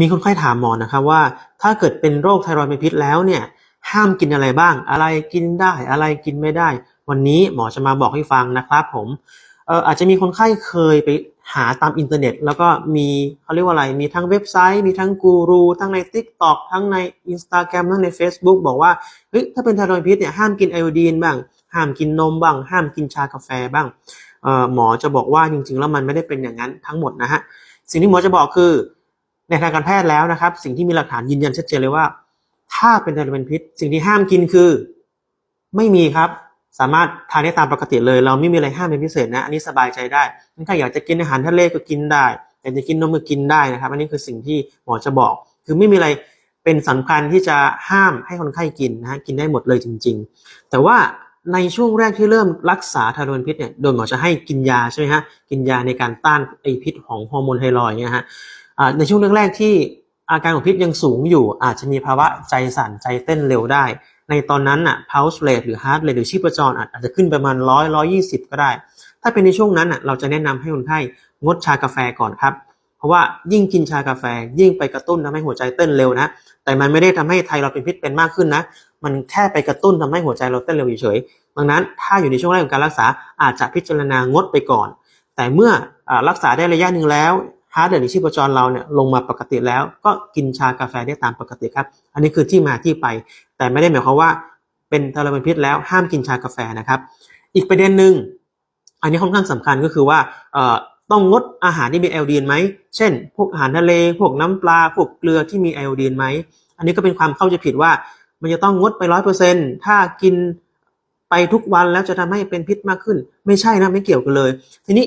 มีคนไข้ถามหมอนะครับว่า ถ้าเกิดเป็นโรคไทรอยด์เป็นพิษแล้วเนี่ย ห้ามกินอะไรบ้าง อะไรกินได้ อะไรกินไม่ได้ วันนี้หมอจะมาบอกให้ฟังนะครับผมเอ่ออาจจะมีคนไข้เคยไปหาตามอินเทอร์เน็ต แล้วก็มีเขาเรียกว่าอะไร มีทั้งเว็บไซต์ มีทั้งกูรูทั้งใน TikTok ทั้งใน Instagram ทั้งใน Facebook บอกว่าเฮ้ยถ้าเป็นไทรอยด์พิษเนี่ยห้ามกินไอโอดีนบ้าง ห้ามกินนมบ้าง ห้ามกินชากาแฟบ้างเอ่อหมอจะบอกว่าจริงๆ แล้วมันไม่ได้เป็นอย่างนั้นทั้งหมดนะฮะ สิ่งที่หมอจะบอกคือ ในทางการแพทย์แล้วนะครับ สิ่งที่มีหลักฐานยืนยันชัดเจนเลยว่า ถ้าเป็นไทรอยด์เป็นพิษ สิ่งที่ห้ามกินคือ ไม่มีครับ สามารถทานได้ตามปกติเลย เราไม่มีอะไรห้ามเป็นพิเศษนะอันนี้สบายใจได้ถ้าอยากจะกินอาหารทะเลก็กินได้อยากจะกินนมก็กินได้นะครับ อันนี้คือสิ่งที่หมอจะบอก คือไม่มีอะไรเป็นสำคัญที่จะห้ามให้คนไข้กินนะฮะกินได้หมดเลยจริง ๆ แต่ว่าในช่วงแรกที่เริ่มรักษาไทรอยด์เป็นพิษเนี่ยโดยหมอจะให้กินยาใช่ไหมฮะกินยาในการต้านไอพิษของฮอร์โมนไทรอยด์เนี่ยฮะ ในช่วงแรกๆที่อาการของพิษยังสูงอยู่ อาจจะมีภาวะใจสั่นใจเต้นเร็วได้ ในตอนนั้นน่ะ pulse rate หรือ heart rate หรือชีพจรอาจจะขึ้นประมาณร้อยร้อยี่สิบก็ได้ ถ้าเป็นในช่วงนั้นน่ะเราจะแนะนำให้คนไข้งดชากาแฟก่อนครับ เพราะว่ายิ่งกินชากาแฟ ยิ่งไปกระตุ้นทำให้หัวใจเต้นเร็วนะ แต่มันไม่ได้ทำให้ไทรอยด์เป็นพิษเป็นมากขึ้นนะ มันแค่ไปกระตุ้นทำให้หัวใจเราเต้นเร็วเฉยๆดังนั้นถ้าอยู่ในช่วงแรกของการรักษาอาจจะพิจารณางดไปก่อน แต่เมื่ออรักษาได้ระยะหนึ่งแล้ว ฮาร์ดเรทหรือชีพจรเราเนี่ยลงมาปกติแล้ว ก็กินชากาแฟได้ตามปกติครับ อันนี้คือที่มาที่ไป แต่ไม่ได้หมายความว่าเป็นไทรเป็นพิษแล้วห้ามกินชากาแฟนะครับ อีกประเด็นหนึ่งอันนี้ค่อนข้างสำคัญก็คือว่าต้องงดอาหารที่มีไอโอดีนไหม เช่น พวกอาหารทะเล พวกน้ำปลา พวกเกลือที่มีไอโอดีนไหม อันนี้ก็เป็นความเข้าใจผิดว่า มันจะต้องงดไปร้อยเปอร์เซ็นถ้ากินไปทุกวันแล้วจะทำให้เป็นพิษมากขึ้น ไม่ใช่นะไม่เกี่ยวกันเลย ทีนี้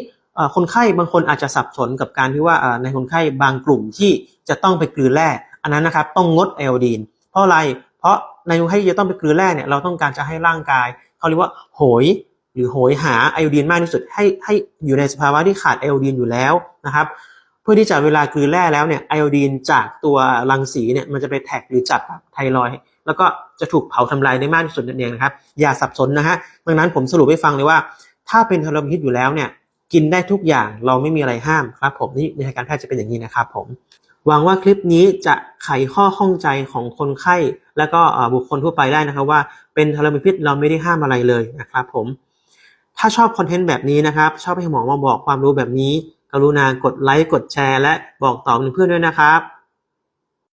คนไข้บางคนอาจจะสับสนกับการที่ว่าในคนไข้บางกลุ่มที่จะต้องไปกลืนแร่อันนั้นนะครับต้องงดไอโอดีน เพราะอะไร เพราะในคนไข้ที่จะต้องไปกลืนแร่เนี่ยเราต้องการจะให้ร่างกายเขาเรียกว่าโหยหรือโหยหาไอโอดีนมากที่สุดให้ให้อยู่ในสภาวะที่ขาดไอโอดีนอยู่แล้วนะครับเพื่อที่จะเวลากลืนแร่แล้วเนี่ยไอโอดีนจากตัวรังสีเนี่ยมันจะไปแท็กหรือจับกับไทรอยแล้วก็จะถูกเผาทำลายได้มากที่สุดนั่นเองนะครับอย่าสับสนนะฮะดังนั้นผมสรุปให้ฟังเลยว่า ถ้าเป็นทรพิษอยู่แล้วเนี่ย กินได้ทุกอย่างเราไม่มีอะไรห้ามครับผมนี่ในทางการแพทย์จะเป็นอย่างนี้นะครับผมหวังว่าคลิปนี้จะไขข้อข้องใจของคนไข้ และก็บุคคลทั่วไปได้นะครับว่าเป็นทรมิพิษเราไม่ได้ห้ามอะไรเลยนะครับผมถ้าชอบคอนเทนต์แบบนี้นะครับ ชอบให้หมอมาบอกความรู้แบบนี้ กรุณากดไลค์กดแชร์ และบอกต่อเพื่อนๆด้วยนะครับ